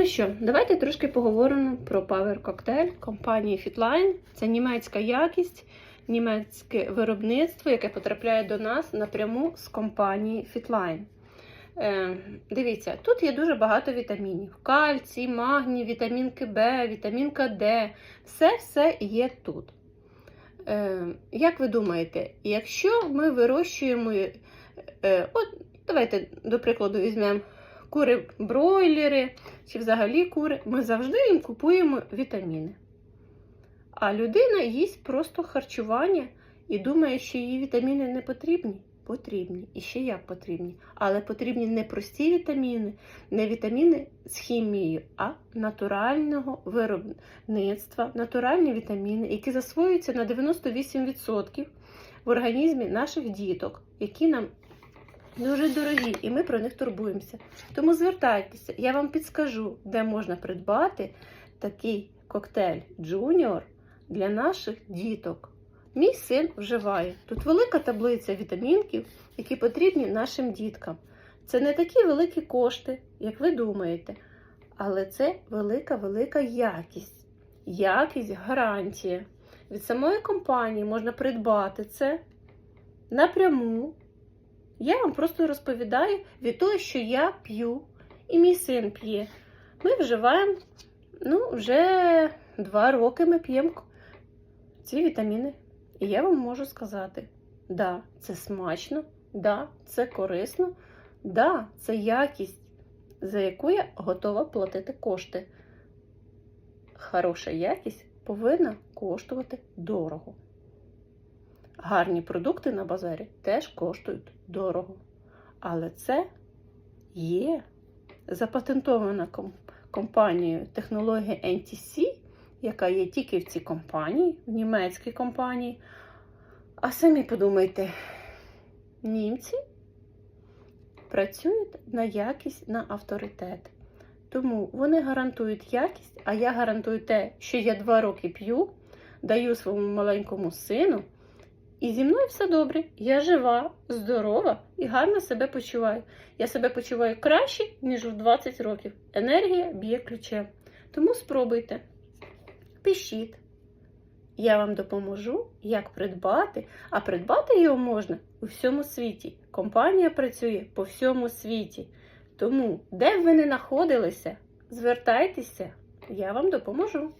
Ну що, давайте трошки поговоримо про Power Cocktail компанії Fitline. Це німецька якість, німецьке виробництво, яке потрапляє до нас напряму з компанії Fitline. Е, дивіться, тут є дуже багато вітамінів: кальцій, магній, вітамінки В, вітамінка Д. Все-все є тут. Е, як ви думаєте, якщо ми вирощуємо, е, от давайте, до прикладу, візьмемо кури бройлери чи взагалі кури, ми завжди їм купуємо вітаміни. А людина їсть просто харчування і думає, що їй вітаміни не потрібні. Потрібні. І ще як потрібні. Але потрібні не прості вітаміни, не вітаміни з хімією, а натурального виробництва, натуральні вітаміни, які засвоюються на 98% в організмі наших діток, які нам дуже дорогі, і ми про них турбуємося. Тому звертайтеся, я вам підскажу, де можна придбати такий коктейль Junior для наших діток. Мій син вживає. Тут велика таблиця вітамінків, які потрібні нашим діткам. Це не такі великі кошти, як ви думаєте, але це велика-велика якість. Якість гарантія. Від самої компанії можна придбати це напряму. Я вам просто розповідаю від того, що я п'ю, і мій син п'є. Ми вживаємо, ну, вже два роки ми п'ємо ці вітаміни. І я вам можу сказати: да, це смачно, да, це корисно, да, це якість, за яку я готова платити кошти. Хороша якість повинна коштувати дорого. Гарні продукти на базарі теж коштують дорого. Але це є запатентована компанією технологія NTC, яка є тільки в цій компанії, в німецькій компанії. А самі подумайте, німці працюють на якість, на авторитет. Тому вони гарантують якість, а я гарантую те, що я два роки п'ю, даю своєму маленькому сину. І зі мною все добре. Я жива, здорова і гарно себе почуваю. Я себе почуваю краще, ніж у 20 років. Енергія б'є ключем. Тому спробуйте. Пишіть. Я вам допоможу, як придбати, а придбати його можна у всьому світі. Компанія працює по всьому світі. Тому, де б ви не знаходилися, звертайтеся, я вам допоможу.